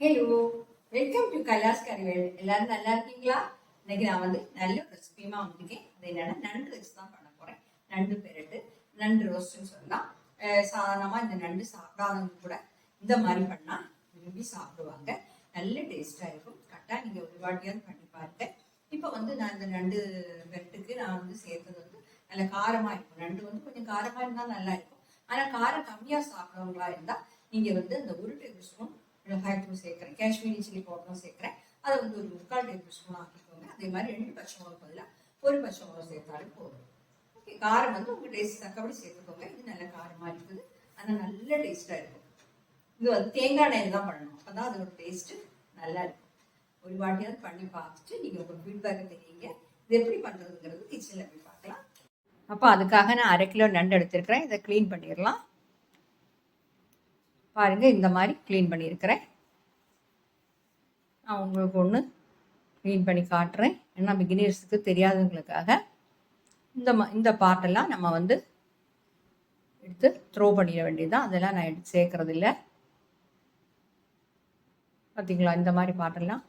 Hello welcome to Kailas Karivel எல்லாரும் நல்லா இருக்கீங்களா? இன்னைக்கு நான் வந்து நல்ல ரெசிபியுமா வந்திருக்கேன். அது என்னன்னா நண்டு வச்சு தான் பண்ண போறேன். நண்டு பெரட்டு நண்டு ரோஸ்ட்னு சொல்லலாம். சாதாரணமா இந்த நண்டு சாப்பிடாதவங்க கூட இந்த மாதிரி பண்ணா விரும்பி சாப்பிடுவாங்க. நல்ல டேஸ்டா இருக்கும். கரெக்டா நீங்க ஒரு வாட்டியாவது பண்ணி பாருங்க. இப்போ வந்து நான் இந்த நண்டு பெரட்டுக்கு நான் வந்து சேர்த்தது வந்து நல்ல காரமா இருக்கும். நண்டு வந்து கொஞ்சம் காரமா இருந்தா நல்லா இருக்கும். ஆனா காரம் கம்மியா சாப்பிடுறவங்களா இருந்தா நீங்க வந்து அந்த ஒரு டேபிள் ஸ்பூன் மிளகாய் தூள் சேர்க்குறேன். காஷ்மீரி சில்லி பவுடரும் சேர்க்குறேன். அதை வந்து ஒரு முக்கால் டேபிள் ஸ்பூன் ஆக்கிக்கோங்க. அதே மாதிரி ரெண்டு பச்சை மிளகு பதிலாக ஒரு பச்சை மிளகு சேர்த்தாலும் போதும். ஓகே காரம் வந்து உங்கள் டேஸ்ட் தக்கபடி சேர்த்துக்கோங்க. இது நல்ல காரமாக இருக்குது. ஆனால் நல்ல டேஸ்ட்டாக இருக்கும். இது வந்து தேங்காய் எண்ணெயில் தான் பண்ணணும். அப்போ தான் அதோட டேஸ்ட்டு நல்லா இருக்கும். ஒரு வாட்டியாவது பண்ணி பார்த்துட்டு நீங்கள் உங்கள் ஃபீட்பேக்கை தெரியுங்க இது எப்படி பண்ணுறதுங்கிறது கிச்சனில் போய் பார்க்கலாம். அப்போ அதுக்காக நான் அரை கிலோ நண்டு எடுத்துருக்கிறேன். இதை க்ளீன் பண்ணிடலாம். பாருங்கள் இந்த மாதிரி க்ளீன் பண்ணியிருக்கிறேன். நான் உங்களுக்கு ஒன்று க்ளீன் பண்ணி காட்டுறேன். ஏன்னா பிகினர்ஸுக்கு தெரியாதவங்களுக்காக இந்த ம இந்த பார்ட்டெல்லாம் நம்ம வந்து எடுத்து த்ரோ பண்ணிட வேண்டியதுதான். அதெல்லாம் நான் எடுத்து சேர்க்கறது இல்லை பார்த்தீங்களா இந்த மாதிரி பாட்டெல்லாம்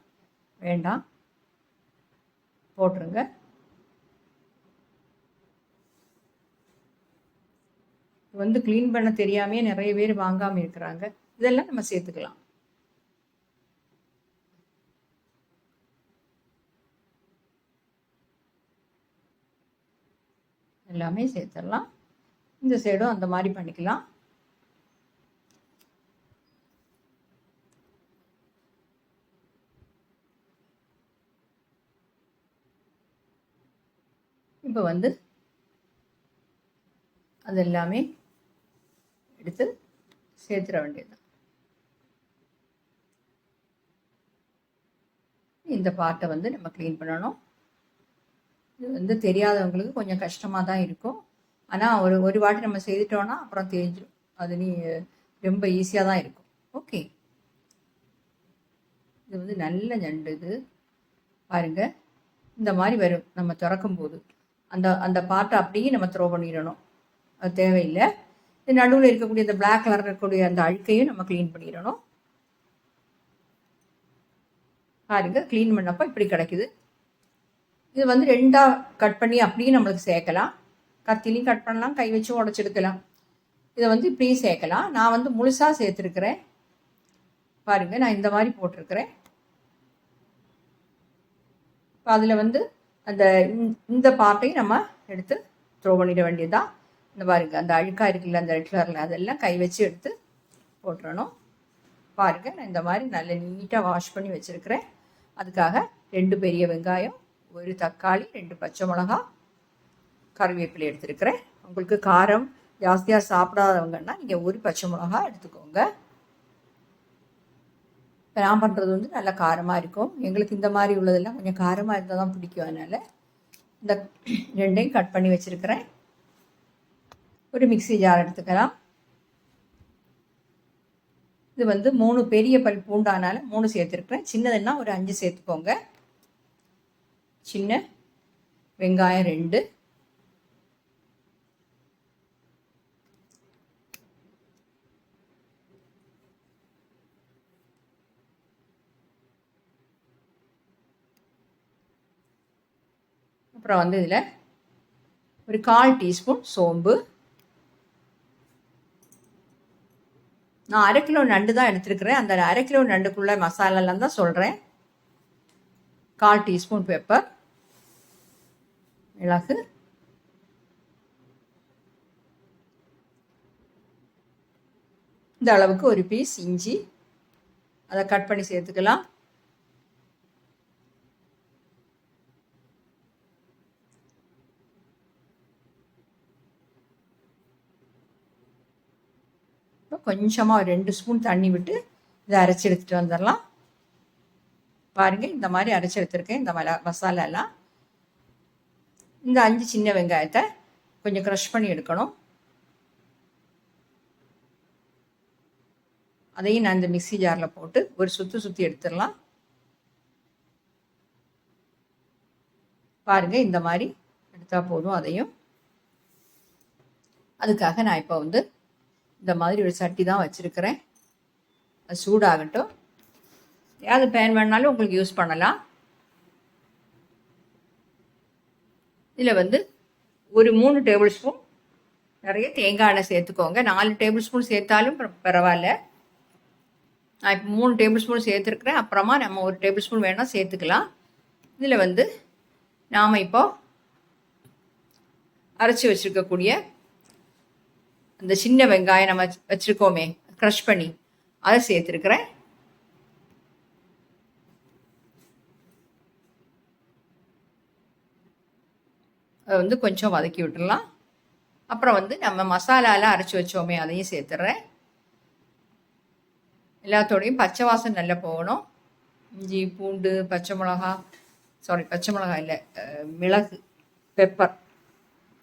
வேண்டாம். போட்டுருங்க. வந்து க்ளீன் பண்ண தெரியாமே நிறைய பேர் வாங்காமல் இருக்கிறாங்க. இதெல்லாம் நம்ம சேர்த்துக்கலாம். எல்லாமே சேர்த்துடலாம். இந்த சைடும் அந்த மாதிரி பண்ணிக்கலாம். இப்போ வந்து அது எல்லாமே எடுத்து சேர்த்துட வேண்டியதுதான். இந்த பார்ட்டை வந்து நம்ம க்ளீன் பண்ணணும். இது வந்து தெரியாதவங்களுக்கு கொஞ்சம் கஷ்டமாக தான் இருக்கும். ஆனால் ஒரு ஒரு வாட்டி நம்ம செய்துட்டோம்னா அப்புறம் தெரிஞ்சிடும் அது நீ ரொம்ப ஈஸியாக தான் இருக்கும். ஓகே இது வந்து நல்ல நண்டு இது. பாருங்க. இந்த மாதிரி வரும். நம்ம திறக்கும் போது அந்த அந்த பாட்டை அப்படியே நம்ம த்ரோ பண்ணிடணும். அது தேவையில்லை. இது நடுவில் இருக்கக்கூடிய இந்த பிளாக் கலர் இருக்கக்கூடிய அந்த அழுக்கையும் நம்ம க்ளீன் பண்ணிடணும். பாருங்க க்ளீன் பண்ணப்போ இப்படி கிடைக்குது. இது வந்து ரெண்டாக கட் பண்ணி அப்படியே நம்மளுக்கு சேர்க்கலாம். கத்திலையும் கட் பண்ணலாம் கை வச்சு உடச்செடுக்கலாம் இதை வந்து இப்படியும் சேர்க்கலாம். நான் வந்து முழுசாக சேர்த்துருக்குறேன். பாருங்கள் நான் இந்த மாதிரி போட்டிருக்கிறேன். இப்போ அதில் வந்து அந்த இந்த பார்ட்டையும் நம்ம எடுத்து த்ரோ பண்ணிட வேண்டியதுதான். இந்த பாருங்க அந்த அழுக்காக இருக்குல்ல அந்த ரெட் கலரில் அதெல்லாம் கை வச்சு எடுத்து போட்டுறணும். பாருங்க நான் இந்த மாதிரி நல்ல நீட்டாக வாஷ் பண்ணி வச்சுருக்கிறேன். அதுக்காக ரெண்டு பெரிய வெங்காயம் ஒரு தக்காளி ரெண்டு பச்சை மிளகா கருவேப்பிலை எடுத்துருக்கிறேன். உங்களுக்கு காரம் ஜாஸ்தியாக சாப்பிடாதவங்கன்னா நீங்கள் ஒரு பச்சை மிளகா எடுத்துக்கோங்க. இப்போ நான் பண்ணுறது வந்து நல்லா காரமாக இருக்கும். எங்களுக்கு இந்த மாதிரி உள்ளதெல்லாம் கொஞ்சம் காரமாக இருந்தால் தான் பிடிக்கும் அதனால். இந்த ரெண்டையும் கட் பண்ணி வச்சுருக்கிறேன். ஒரு மிக்சி ஜார் எடுத்துக்கலாம். இது வந்து மூணு பெரிய பல் பூண்டானால மூணு சேர்த்துருக்குறேன். சின்னதுன்னா ஒரு அஞ்சு சேர்த்துக்கோங்க. சின்ன வெங்காயம் ரெண்டு. அப்புறம் வந்து இதில் ஒரு கால் டீஸ்பூன் சோம்பு. நான் அரை கிலோ நண்டு தான் எடுத்துருக்கிறேன். அந்த அரை கிலோ நண்டுக்குள்ளே மசாலாலாம் தான் சொல்கிறேன் கால் டீஸ்பூன் பெப்பர் மிளகு இந்த அளவுக்கு ஒரு பீஸ் இஞ்சி. அதை கட் பண்ணி சேர்த்துக்கலாம். கொஞ்சமாக ஒரு ரெண்டு ஸ்பூன் தண்ணி விட்டு இதை அரைச்சி எடுத்துகிட்டு வந்துடலாம். பாருங்கள் இந்த மாதிரி அரைச்சி எடுத்துருக்கேன். இந்த மல மசாலா எல்லாம். இந்த அஞ்சு சின்ன வெங்காயத்தை கொஞ்சம் க்ரஷ் பண்ணி எடுக்கணும். அதையும் நான் இந்த மிக்சி ஜாரில் போட்டு ஒரு சுற்றி சுற்றி எடுத்துடலாம். பாருங்கள் இந்த மாதிரி எடுத்தால் போதும் அதையும். அதுக்காக நான் இப்போ வந்து இந்த மாதிரி ஒரு சட்டி தான் வச்சுருக்கிறேன். அது சூடாகட்டும். ஏதாவது பேன் வேணாலும் உங்களுக்கு யூஸ் பண்ணலாம். இதில் வந்து ஒரு மூணு டேபிள் ஸ்பூன் நிறைய தேங்காய் எண்ணெய் சேர்த்துக்கோங்க. நாலு டேபிள் ஸ்பூன் சேர்த்தாலும் பரவாயில்ல. நான் இப்போ மூணு டேபிள் ஸ்பூன் சேர்த்துருக்குறேன். அப்புறமா நம்ம ஒரு டேபிள் ஸ்பூன் வேணால் சேர்த்துக்கலாம். இதில் வந்து நாம் இப்போ அரைச்சி வச்சுருக்கக்கூடிய அந்த சின்ன வெங்காயம் நம்ம வச்சு- வச்சுருக்கோமே க்ரஷ் பண்ணி அதை சேர்த்துருக்குறேன். அதை வந்து கொஞ்சம் வதக்கி விட்டுடலாம். அப்புறம் வந்து நம்ம மசாலாலாம் அரைச்சி வச்சோமே அதையும் சேர்த்துட்றேன். எல்லாத்தோடையும் பச்சை வாசம் நல்லா போகணும். இஞ்சி பூண்டு பச்சை மிளகா சாரி பச்சை மிளகா இல்லை மிளகு பெப்பர்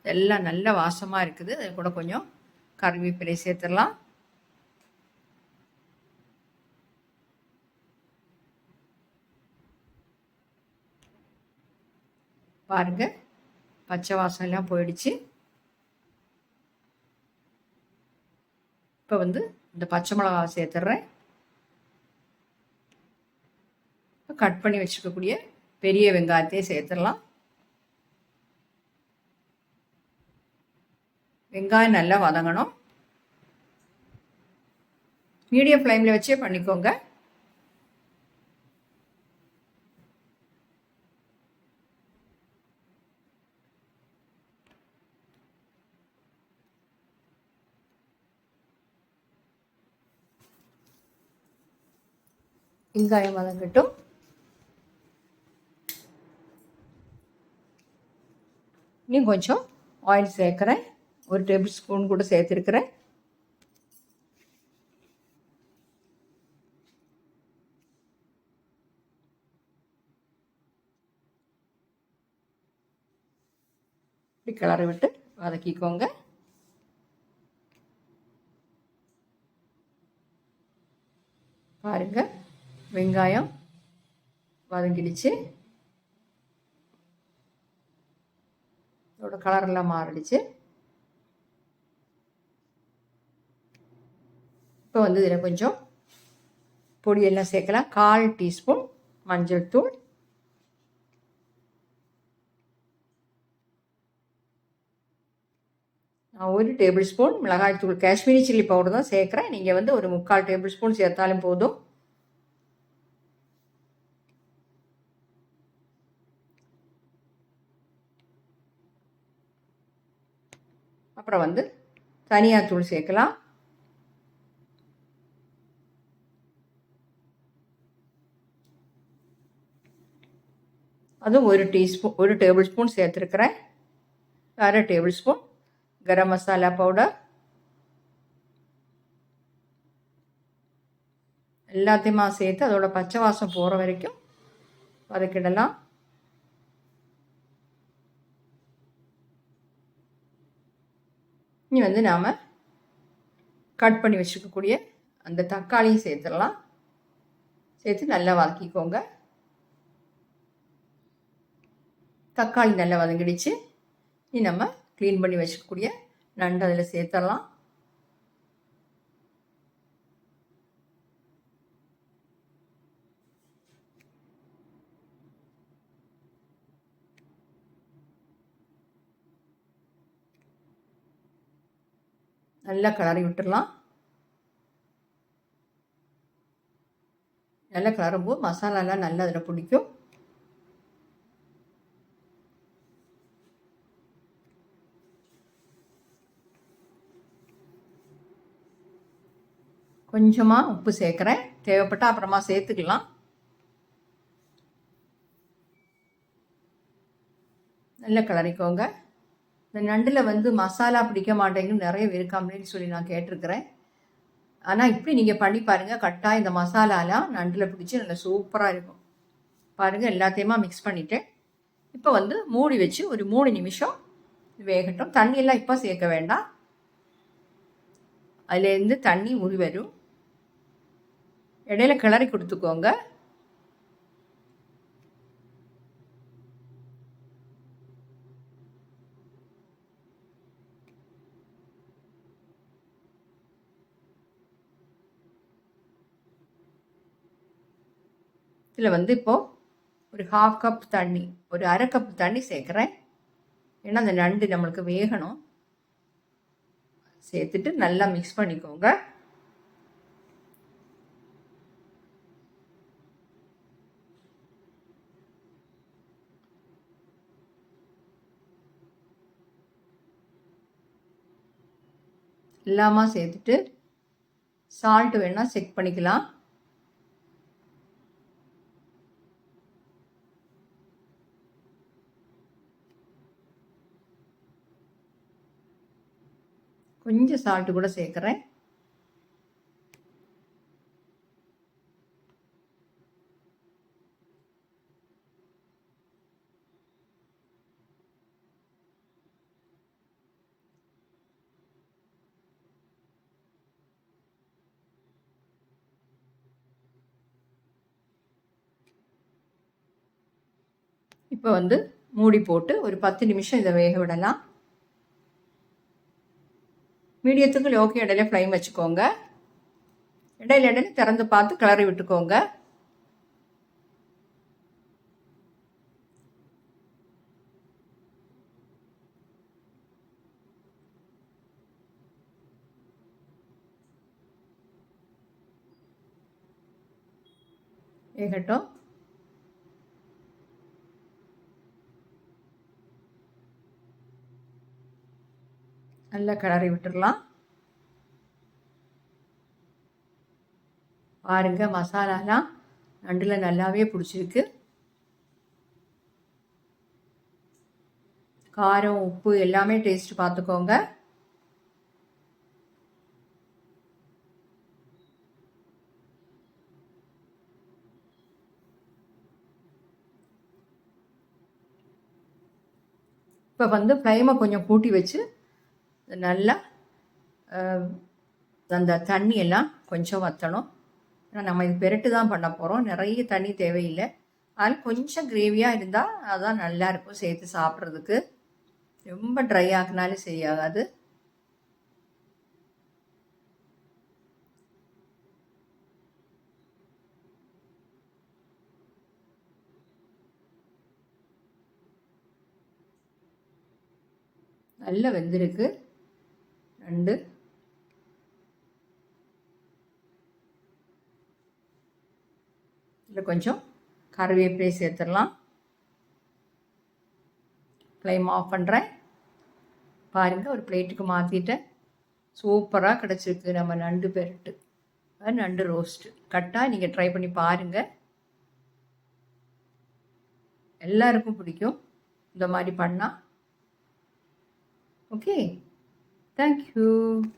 எல்லாம் நல்ல வாசமாக இருக்குது. அது கூட கொஞ்சம் கருவேப்பிலை சேர்த்துடலாம். பாருங்க பச்சை வாசம் எல்லாம் போயிடுச்சு. இப்போ வந்து இந்த பச்சை மிளகாவை சேர்த்துட்றேன். கட் பண்ணி வச்சுக்கக்கூடிய பெரிய வெங்காயத்தையும் சேர்த்துடலாம். வெங்காயம் நல்லா வதங்கணும். மீடியம் ஃப்ளேமில் வச்சே பண்ணிக்கோங்க. வெங்காயம் வதங்கட்டும். இன்னும் கொஞ்சம் ஆயில் சேர்க்குறேன். ஒரு டேபிள் ஸ்பூன் கூட சேர்த்துருக்குறேன். இப்படி கிளறி விட்டு வதக்கிக்கோங்க. பாருங்க வெங்காயம் வதங்கிடுச்சு. இதோட கலரெல்லாம் மாறிடுச்சு. இப்போ வந்து இதில் கொஞ்சம் பொடியெல்லாம் சேர்க்கலாம். கால் டீஸ்பூன் மஞ்சள் தூள். நான் ஒரு டேபிள் ஸ்பூன் மிளகாய் தூள். காஷ்மீரி சில்லி பவுடர் தான் சேர்க்குறேன். நீங்கள் வந்து ஒரு முக்கால் டேபிள் ஸ்பூன் சேர்த்தாலும் போதும். அப்புறம் வந்து தனியாத்தூள் சேர்க்கலாம். அதுவும் ஒரு டீஸ்பூன் ஒரு டேபிள் ஸ்பூன் சேர்த்துருக்குறேன். அரை table spoon garam masala powder. எல்லாத்தையுமா சேர்த்து அதோட பச்சை வாசம் போகிற வரைக்கும் வதக்கிடலாம். இனி வந்து நாம் கட் பண்ணி வச்சுருக்கக்கூடிய அந்த தக்காளியும் சேர்த்துடலாம். சேர்த்து நல்லா வதக்கிக்கோங்க. தக்காளி நல்லா வதங்கிடுச்சு. இனி நம்ம க்ளீன் பண்ணி வச்சுக்கக்கூடிய நண்டு அதில் சேர்த்துடலாம் நல்லா கிளறி விட்டுடலாம் நல்லா கிளறும்போது மசாலாலாம் நல்லா அதில் பிடிக்கும். கொஞ்சமாக உப்பு சேர்க்குறேன். தேவைப்பட்டால் அப்புறமா சேர்த்துக்கலாம். நல்லா கிளறிக்கோங்க. இந்த நண்டில் வந்து மசாலா பிடிக்க மாட்டேங்குன்னு நிறைய பேர் கம்ப்ளைண்ட் சொல்லி நான் கேட்டிருக்கிறேன். ஆனால் இப்படி நீங்கள் பண்ணி பாருங்கள் கட்டாக இந்த மசாலாலாம் நண்டில் பிடிச்சி நல்லா சூப்பராக இருக்கும். பாருங்கள் எல்லாத்தையுமா மிக்ஸ் பண்ணிவிட்டேன் இப்போ வந்து மூடி வச்சு ஒரு மூணு நிமிஷம் வேகட்டும். தண்ணியெல்லாம் இப்போ சேர்க்க வேண்டாம். அதுலேருந்து தண்ணி உரி வரும். இடையில கிளறி கொடுத்துக்கோங்க. இதில் வந்து இப்போது ஒரு ஹாஃப் கப் தண்ணி ஒரு அரை கப் தண்ணி சேர்க்குறேன். ஏன்னா அந்த நண்டு நம்மளுக்கு வேகணும். சேர்த்துட்டு நல்லா மிக்ஸ் பண்ணிக்கோங்க. எல்லாமா சேர்த்துட்டு சால்ட் வேணால் செக் பண்ணிக்கலாம். கொஞ்சம் சால்ட்டு கூட சேர்க்குறேன். இப்போ வந்து மூடி போட்டு ஒரு பத்து நிமிஷம் இதை வேக விடலாம். மீடியத்துக்கு லோக்கி இடையில ஃப்ளைம் வச்சுக்கோங்க. இடையில இடையில திறந்து பார்த்து கிளறி விட்டுக்கோங்க. வேகட்டும். நல்லா கிளறி விட்டுடலாம் பாருங்க மசாலாலாம் நண்டில் நல்லாவே பிடிச்சிருக்கு. காரம் உப்பு எல்லாமே டேஸ்ட் பார்த்துக்கோங்க இப்போ வந்து ஃப்ளைமை கொஞ்சம் கூட்டி வச்சு நல்லா அந்த தண்ணியெல்லாம் கொஞ்சம் வற்றணும் ஏன்னா நம்ம இது பெருட்டு தான் பண்ண போகிறோம் நிறைய தண்ணி தேவையில்லை. அதில் கொஞ்சம் கிரேவியாக இருந்தால் அதுதான் நல்லாயிருக்கும் சேர்த்து சாப்பிட்றதுக்கு. ரொம்ப ட்ரை ஆகினாலும் சரியாகாது. நல்லா வெந்திருக்கு. ரெண்டு இதில் கொஞ்சம் கருவேப்பிலை சேர்த்துடலாம் ஃப்ளைம் ஆஃப் பண்ணுறேன் பாருங்கள் ஒரு பிளேட்டுக்கு மாற்றிட்டேன் சூப்பராக கிடச்சிருக்கு நம்ம நண்டு பெருட்டு நண்டு ரோஸ்ட்டு கட்டாக நீங்கள் ட்ரை பண்ணி பாருங்கள் எல்லாருக்கும் பிடிக்கும் இந்த மாதிரி பண்ணால் ஓகே thank you